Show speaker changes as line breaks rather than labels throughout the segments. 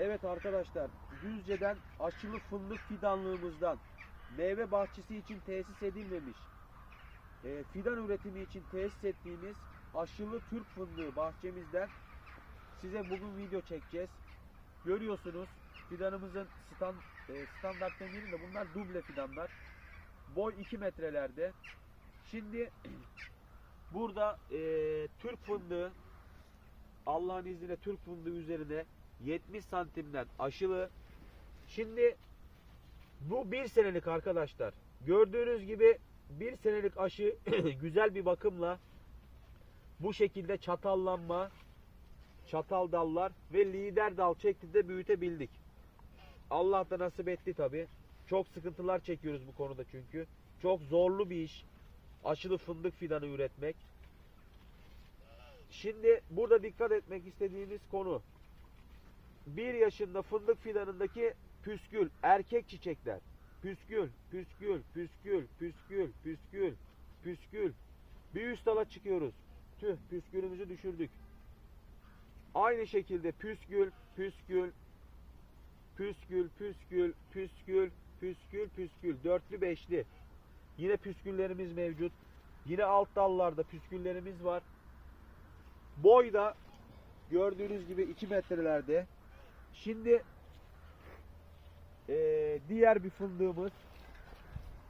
Evet arkadaşlar, Düzce'den aşılı fındık fidanlığımızdan meyve bahçesi için tesis edilmemiş, e, fidan üretimi için tesis ettiğimiz aşılı Türk fındığı bahçemizden size bugün video çekeceğiz. Görüyorsunuz fidanımızın stand, e, standart demeyelim de bunlar duble fidanlar. Boy 2 metrelerde. Şimdi burada e, Türk fındığı Allah'ın izniyle Türk fındığı üzerine 70 santimden aşılı. Şimdi bu bir senelik arkadaşlar. Gördüğünüz gibi bir senelik aşı güzel bir bakımla bu şekilde çatallanma, çatal dallar ve lider dal şeklinde büyütebildik. Allah da nasip etti tabi. Çok sıkıntılar çekiyoruz bu konuda çünkü. Çok zorlu bir iş. Aşılı fındık fidanı üretmek. Şimdi burada dikkat etmek istediğimiz konu. Bir yaşında fındık fidanındaki püskül, erkek çiçekler. Püskül, püskül, püskül, püskül, püskül, püskül. Bir üst dala çıkıyoruz. Tüh püskülümüzü düşürdük. Aynı şekilde püskül, püskül, püskül, püskül, püskül, püskül, püskül. Dörtlü beşli. Yine püsküllerimiz mevcut. Yine alt dallarda püsküllerimiz var. Boy da gördüğünüz gibi 2 metrelerde. Şimdi eee, diğer bir fındığımız.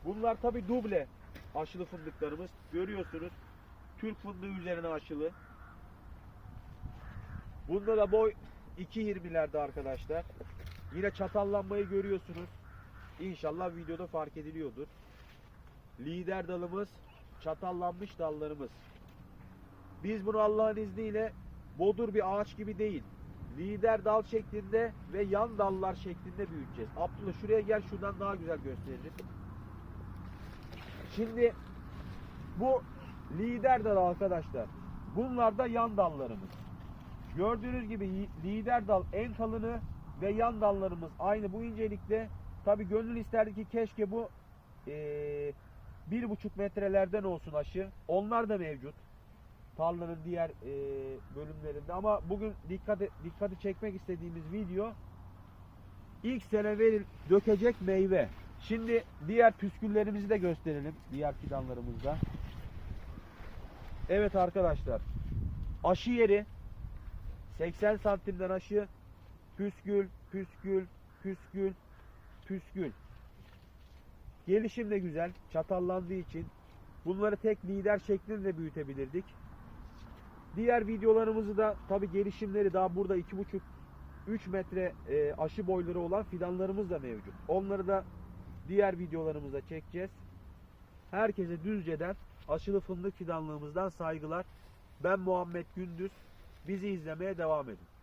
Bunlar tabi duble aşılı fındıklarımız. Görüyorsunuz. Türk fındığı üzerine aşılı. Bunda da boy 2.20'lerde arkadaşlar. Yine çatallanmayı görüyorsunuz. İnşallah videoda fark ediliyordur. Lider dalımız, çatallanmış dallarımız. Biz bunu Allah'ın izniyle bodur bir ağaç gibi değil. Lider dal şeklinde ve yan dallar şeklinde büyüteceğiz. Abdullah şuraya gel şuradan daha güzel gösterelim. Şimdi bu lider dal arkadaşlar. Bunlar da yan dallarımız. Gördüğünüz gibi lider dal en kalını ve yan dallarımız aynı bu incelikte. Tabi gönül isterdi ki keşke bu bir buçuk metrelerden olsun aşı. Onlar da mevcut. Tarlanın diğer eee, bölümlerinde ama bugün dikkat dikkati çekmek istediğimiz video ilk sene veril dökecek meyve. Şimdi diğer püsküllerimizi de gösterelim diğer fidanlarımızda. Evet arkadaşlar. Aşı yeri 80 santimden aşı püskül, püskül, püskül, püskül. Gelişim de güzel. Çatallandığı için bunları tek lider şeklinde büyütebilirdik. Diğer videolarımızı da tabi gelişimleri daha burada 2,5 3 metre e, aşı boyları olan fidanlarımız da mevcut. Onları da diğer videolarımızda çekeceğiz. Herkese Düzce'den aşılı fındık fidanlığımızdan saygılar. Ben Muhammed Gündüz. Bizi izlemeye devam edin.